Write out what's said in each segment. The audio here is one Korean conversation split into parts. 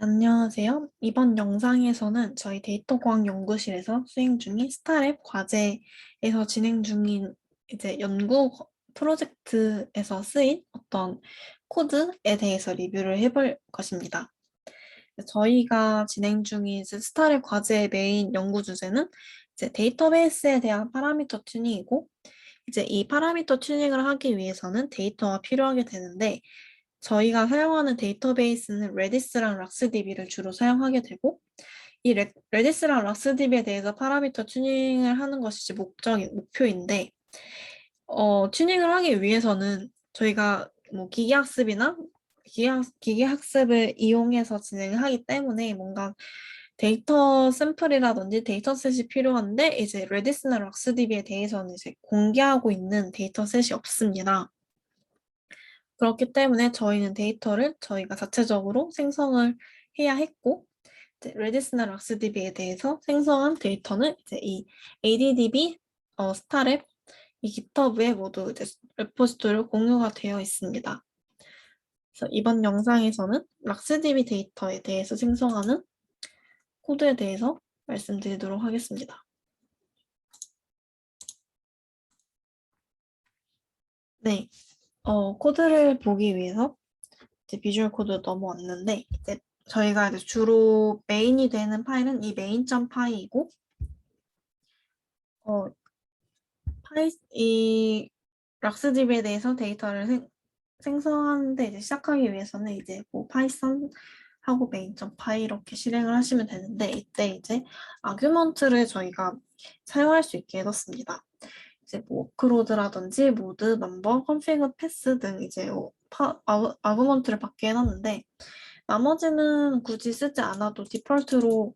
안녕하세요. 이번 영상에서는 저희 데이터과학 연구실에서 수행 중인 스타랩 과제에서 진행 중인 이제 연구 거- 프로젝트에서 쓰인 어떤 코드에 대해서 리뷰를 해볼 것입니다. 저희가 진행 중인 스타랩 과제의 메인 연구 주제는 이제 데이터베이스에 대한 파라미터 튜닝이고 이제 이 파라미터 튜닝을 하기 위해서는 데이터가 필요하게 되는데 저희가 사용하는 데이터베이스는 레디스랑 락스DB를 주로 사용하게 되고 이 레, 레디스랑 락스DB에 대해서 파라미터 튜닝을 하는 것이 목적이 목표인데 어, 튜닝을 하기 위해서는 저희가 뭐 기계학습이나 기계학, 기계학습을 이용해서 진행을 하기 때문에 뭔가 데이터 샘플이라든지 데이터셋이 필요한데 이제 레디스나 락스DB에 대해서는 이제 공개하고 있는 데이터셋이 없습니다. 그렇기 때문에 저희는 데이터를 저희가 자체적으로 생성을 해야 했고 레디스나 락스DB에 대해서 생성한 데이터는 이제 이 ADDB, 어, 스타랩, 이 GitHub에 모두 이제 레포지토리로 공유가 되어 있습니다. 그래서 이번 영상에서는 락스DB 데이터에 대해서 생성하는 코드에 대해서 말씀드리도록 하겠습니다. 네, 어, 코드를 보기 위해서 이제 비주얼 코드 넘어왔는데 이제 저희가 이제 주로 메인이 되는 파일은 이 main.py이고 어, 파이 이 락스DB에 대해서 데이터를 생, 생성하는데 이제 시작하기 위해서는 이제 뭐 파이썬 하고 main.py 이렇게 실행을 하시면 되는데 이때 이제 아규먼트를 저희가 사용할 수 있게 해뒀습니다. 이제 뭐 워크로드라든지 모드, 넘버, 컨피그, 패스 등 이제 뭐 파, 아구, 아구먼트를 받게 해놨는데 나머지는 굳이 쓰지 않아도 디폴트로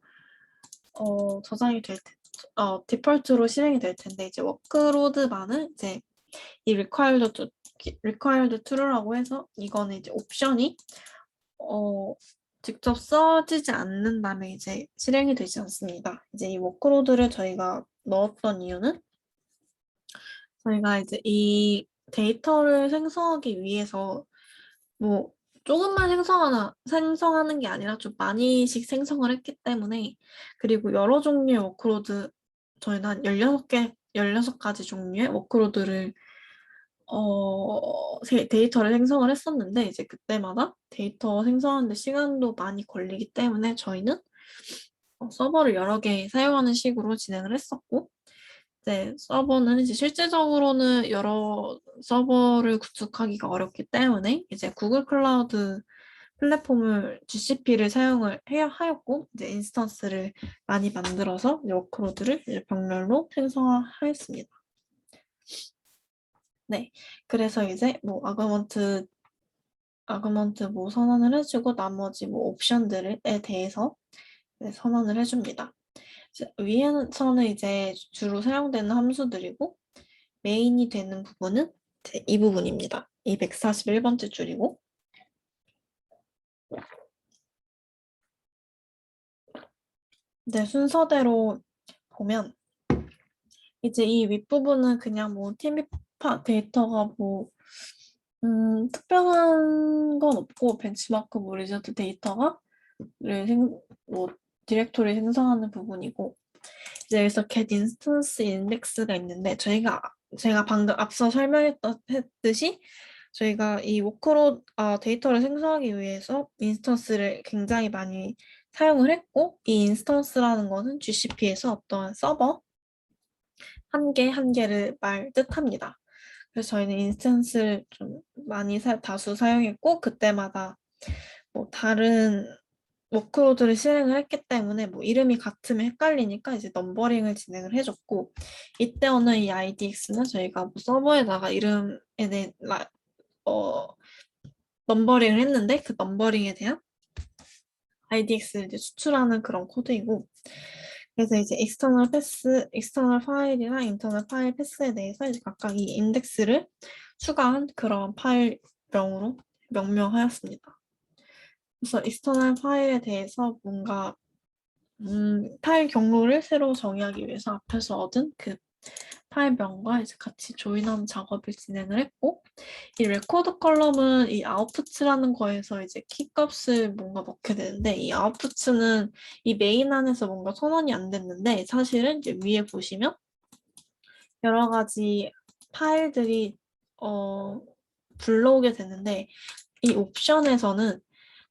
어, 저장이 될 텐데 어, 디폴트로 실행이 될 텐데 이제 워크로드만은 이제 이 required to, required true라고 해서 이거는 이제 옵션이 어, 직접 써지지 않는다면 이제 실행이 되지 않습니다. 이제 이 워크로드를 저희가 넣었던 이유는 저희가 이제 이 데이터를 생성하기 위해서 뭐 조금만 생성하나 생성하는 게 아니라 좀 많이씩 생성을 했기 때문에 그리고 여러 종류의 워크로드 저희는 한 16개, 16가지 종류의 워크로드를 어, 세- 데이터를 생성을 했었는데 이제 그때마다 데이터 생성하는데 시간도 많이 걸리기 때문에 저희는 어, 서버를 여러 개 사용하는 식으로 진행을 했었고 이제 서버는 이제 실제적으로는 여러 서버를 구축하기가 어렵기 때문에 이제 구글 클라우드 플랫폼을 GCP를 사용을 해야 하였고 이제 인스턴스를 많이 만들어서 워크로드를 이제 병렬로 생성하였습니다. 네, 그래서 이제 뭐 아그먼트 아그먼트 뭐 선언을 해주고 나머지 뭐 옵션들에 대해서 네, 선언을 해줍니다. 위에서는 이제 주로 사용되는 함수들이고 메인이 되는 부분은 이 부분입니다. 이 141번째 줄이고 네, 순서대로 보면 이제 이 윗부분은 그냥 뭐 TMP파 데이터가 뭐 음, 특별한 건 없고 벤치마크 뭐 리저트 데이터가 뭐 디렉토리 생성하는 부분이고 이제 여기서 get instance index가 있는데 저희가 제가 방금 앞서 설명했듯이 저희가 이 워크로 아, 데이터를 생성하기 위해서 인스턴스를 굉장히 많이 사용을 했고 이 인스턴스라는 것은 GCP에서 어떠한 서버 한 개 한 개를 말 뜻합니다. 그래서 저희는 인스턴스를 좀 많이 사, 다수 사용했고 그때마다 뭐 다른 워크로드를 실행을 했기 때문에 뭐 이름이 같으면 헷갈리니까 이제 넘버링을 진행을 해줬고 이때어는 이 IDX는 저희가 뭐 서버에다가 이름에 대해 라- 어, 넘버링을 했는데 그 넘버링에 대한 IDX를 이제 수출하는 그런 코드이고 그래서 이제 external pass, external 파일이랑 internal 파일 패스에 대해서 이제 각각 이 인덱스를 추가한 그런 파일명으로 명명하였습니다. 그래서 external 파일에 대해서 뭔가 음, 파일 경로를 새로 정의하기 위해서 앞에서 얻은 그 파일명과 이제 같이 조인하는 작업을 진행을 했고 이 레코드 컬럼은 이 아웃풋이라는 거에서 이제 키 값을 뭔가 넣게 되는데 이 아웃풋은 이 메인 안에서 뭔가 선언이 안 됐는데 사실은 이제 위에 보시면 여러 가지 파일들이 어 불러오게 되는데 이 옵션에서는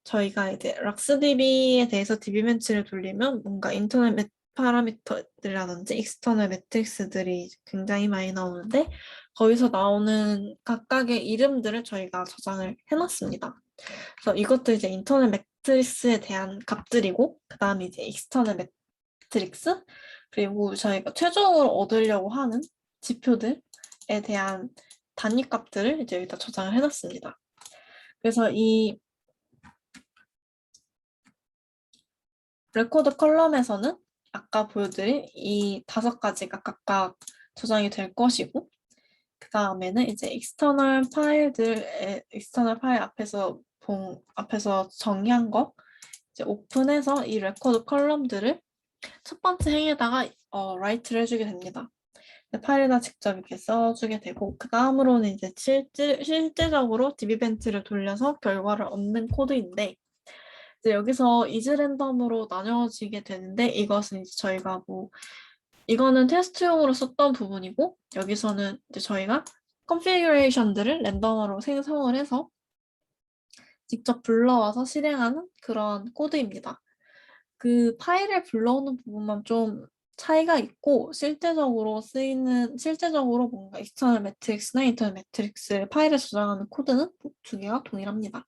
저희가 이제 락스DB에 대해서 DB벤치를 돌리면 뭔가 인터넷 매- 파라미터들이라든지 익스터널 매트릭스들이 굉장히 많이 나오는데 거기서 나오는 각각의 이름들을 저희가 저장을 해놨습니다. 그래서 이것도 이제 인터넷 매트릭스에 대한 값들이고 그 다음에 이제 익스터널 매트릭스 그리고 저희가 최종적으로 얻으려고 하는 지표들에 대한 단위값들을 이제 여기다 저장을 해놨습니다. 그래서 이 레코드 컬럼에서는 아까 보여드린 이 다섯 가지가 각각 저장이 될 것이고 그 다음에는 이제 익스터널 파일들의 익스터널 파일 앞에서 본 앞에서 정의한 거 이제 오픈해서 이 레코드 컬럼들을 첫 번째 행에다가 어, 라이트를 해주게 됩니다. 파일에다 직접 이렇게 써주게 되고 그 다음으로는 이제 실제, 실제적으로 DB벤트를 돌려서 결과를 얻는 코드인데 이제 여기서 이즈 랜덤으로 나뉘어지게 되는데 이것은 이제 저희가 뭐 이거는 테스트용으로 썼던 부분이고 여기서는 이제 저희가 컨피규레이션들을 랜덤으로 생성을 해서 직접 불러와서 실행하는 그런 코드입니다. 그 파일을 불러오는 부분만 좀 차이가 있고 실제적으로 쓰이는 실제적으로 뭔가 익스터널 매트릭스나 인터널 매트릭스 파일을 저장하는 코드는 두 개가 동일합니다.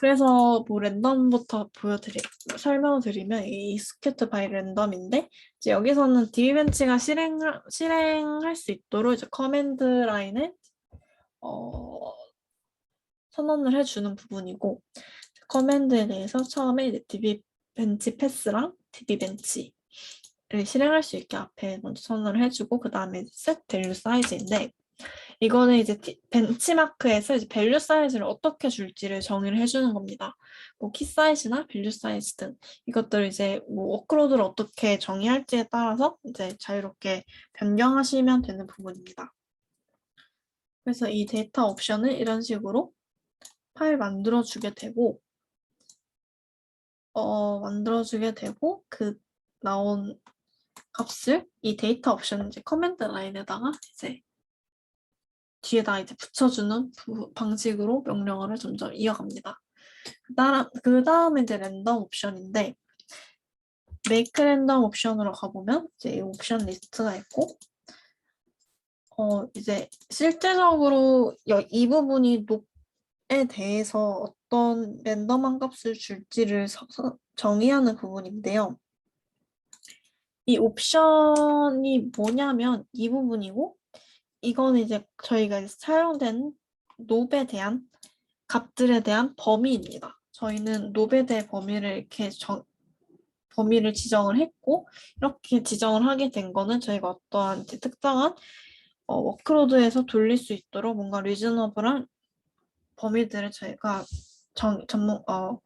그래서 뭐 랜덤부터 보여드리 설명을 드리면 이 스케트 바이 랜덤인데 이제 여기서는 DB벤치가 실행 실행할 수 있도록 이제 커맨드 라인에 어, 선언을 해주는 부분이고 커맨드에 대해서 처음에 이제 DB벤치 패스랑 DB벤치 를 실행할 수 있게 앞에 먼저 선언을 해주고 그 다음에 set value size인데 이거는 이제 디- 벤치마크에서 이제 밸류 사이즈를 어떻게 줄지를 정의를 해주는 겁니다. 뭐 키 사이즈나 밸류 사이즈 등 이것들을 이제 뭐 워크로드를 어떻게 정의할지에 따라서 이제 자유롭게 변경하시면 되는 부분입니다. 그래서 이 데이터 옵션을 이런 식으로 파일 만들어 주게 되고 어 만들어 주게 되고 그 나온 값을 이 데이터 옵션 이제 커맨드 라인에다가 이제 뒤에다 이제 붙여주는 부- 방식으로 명령어를 점점 이어갑니다. 그 다음 그 다음에 이제 랜덤 옵션인데 make 랜덤 옵션으로 가보면 이제 이 옵션 리스트가 있고 어 이제 실제적으로 여- 이 부분이 녹에 대해서 어떤 랜덤한 값을 줄지를 정의하는 부분인데요. 이 옵션이 뭐냐면 이 부분이고 이거는 이제 저희가 사용된 롭에 대한 값들에 대한 범위입니다. 저희는 대해 범위를 이렇게 정, 범위를 지정을 했고 이렇게 지정을 하게 된 거는 저희가 어떠한 특정한 어, 워크로드에서 돌릴 수 있도록 뭔가 리즈너블한 범위들을 저희가 정, 전문 어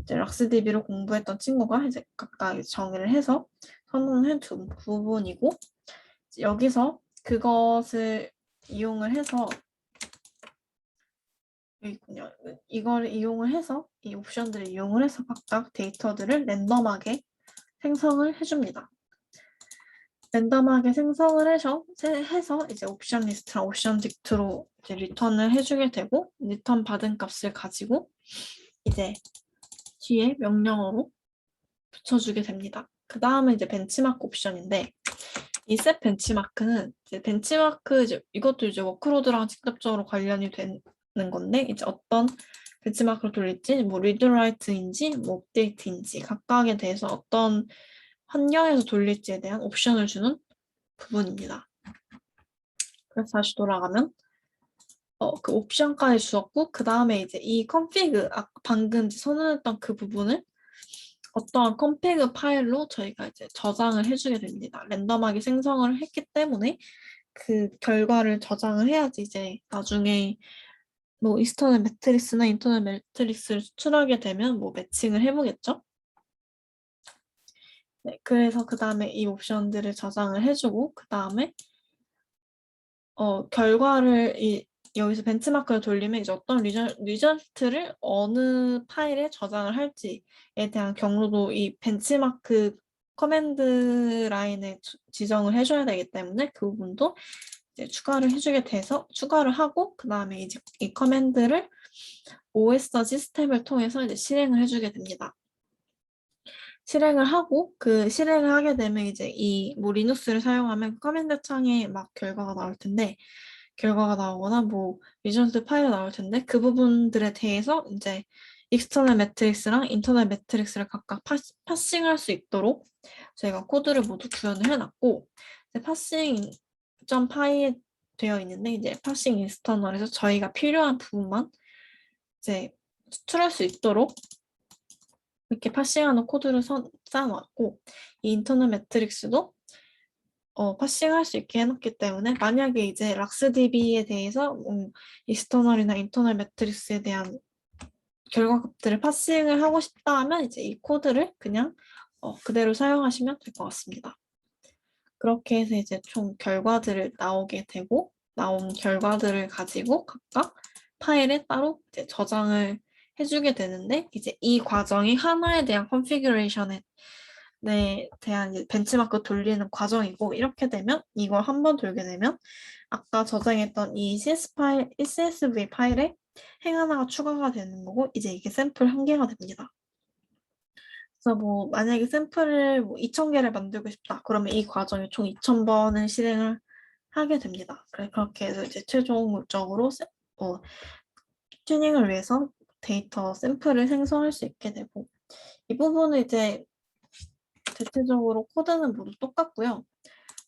이제 락스DB로 공부했던 친구가 이제 각각 정의를 해서 선언해 둔 부분이고 여기서 그것을 이용을 해서 있군요. 이걸 이용을 해서 이 옵션들을 이용을 해서 각각 데이터들을 랜덤하게 생성을 해줍니다. 랜덤하게 생성을 해서, 해서 이제 옵션 리스트랑 옵션 딕트로 이제 리턴을 해주게 되고 리턴 받은 값을 가지고 이제 뒤에 명령어로 붙여주게 됩니다. 그 다음에 이제 벤치마크 옵션인데 이셋 벤치마크는 이제 벤치마크 이제 이것도 이제 워크로드랑 직접적으로 관련이 되는 건데 이제 어떤 벤치마크를 돌릴지 뭐 리드라이트인지 뭐 업데이트인지 각각에 대해서 어떤 환경에서 돌릴지에 대한 옵션을 주는 부분입니다. 그래서 다시 돌아가면 어, 그 옵션까지 주었고 그 다음에 이제 이 컨피그 아, 방금 선언했던 그 부분을 어떠한 컴피그 파일로 저희가 이제 저장을 해주게 됩니다. 랜덤하게 생성을 했기 때문에 그 결과를 저장을 해야지 이제 나중에 뭐 익스터널 매트릭스나 인터널 매트릭스를 수출하게 되면 뭐 매칭을 해보겠죠. 네, 그래서 그 다음에 이 옵션들을 저장을 해주고 그 다음에 어, 결과를 이, 여기서 벤치마크를 돌리면 이제 어떤 리저, 리저트를 어느 파일에 저장을 할지에 대한 경로도 이 벤치마크 커맨드 라인에 주- 지정을 해줘야 되기 때문에 그 부분도 이제 추가를 해주게 돼서 추가를 하고 그 다음에 이제 이 커맨드를 OS 시스템을 통해서 이제 실행을 해주게 됩니다. 실행을 하고 그 실행을 하게 되면 이제 이 뭐 리눅스를 사용하면 커맨드 창에 막 결과가 나올 텐데 결과가 나오거나 뭐 리전트 파일이 나올 텐데 그 부분들에 대해서 이제 익스터널 매트릭스랑 인터널 매트릭스를 각각 파, 파싱할 수 있도록 저희가 코드를 모두 구현을 해놨고 이제 파싱 점 파이에 되어 있는데 이제 파싱 익스터널에서 저희가 필요한 부분만 이제 수출할 수 있도록 이렇게 파싱하는 코드를 선, 쌓아놨고 이 인터널 매트릭스도 어, 파싱할 수 있게 해놓기 때문에 만약에 이제 락스DB에 대해서 음, 익스터널이나 인터널 매트릭스에 대한 결과값들을 파싱을 하고 싶다 하면 이제 이 코드를 그냥 어, 그대로 사용하시면 될 것 같습니다. 그렇게 해서 이제 총 결과들을 나오게 되고 나온 결과들을 가지고 각각 파일에 따로 이제 저장을 해주게 되는데 이제 이 과정이 하나에 대한 컨피그레이션에 네, 대한 벤치마크 돌리는 과정이고 이렇게 되면 이걸 한 번 돌게 되면 아까 저장했던 이 CS 파일, CSV 파일에 행 하나가 추가가 되는 거고 이제 이게 샘플 한 개가 됩니다. 그래서 뭐 만약에 샘플을 뭐 2,000개를 만들고 싶다. 그러면 이 과정이 총 2,000번을 실행을 하게 됩니다. 그래 그렇게 해서 이제 최종적으로 세- 어, 튜닝을 위해서 데이터 샘플을 생성할 수 있게 되고 이 부분은 이제 대체적으로 코드는 모두 똑같고요.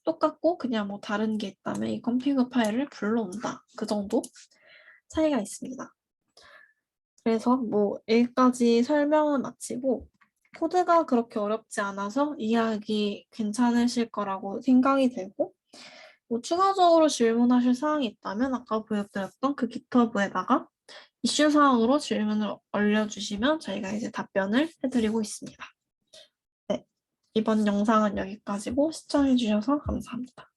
똑같고 그냥 뭐 다른 게 있다면 이 컴피그 파일을 불러온다. 그 정도 차이가 있습니다. 그래서 뭐 여기까지 설명을 마치고 코드가 그렇게 어렵지 않아서 이해하기 괜찮으실 거라고 생각이 되고 뭐 추가적으로 질문하실 사항이 있다면 아까 보여드렸던 그 깃허브에다가 이슈 사항으로 질문을 올려주시면 저희가 이제 답변을 해드리고 있습니다. 네, 이번 영상은 여기까지고 시청해주셔서 감사합니다.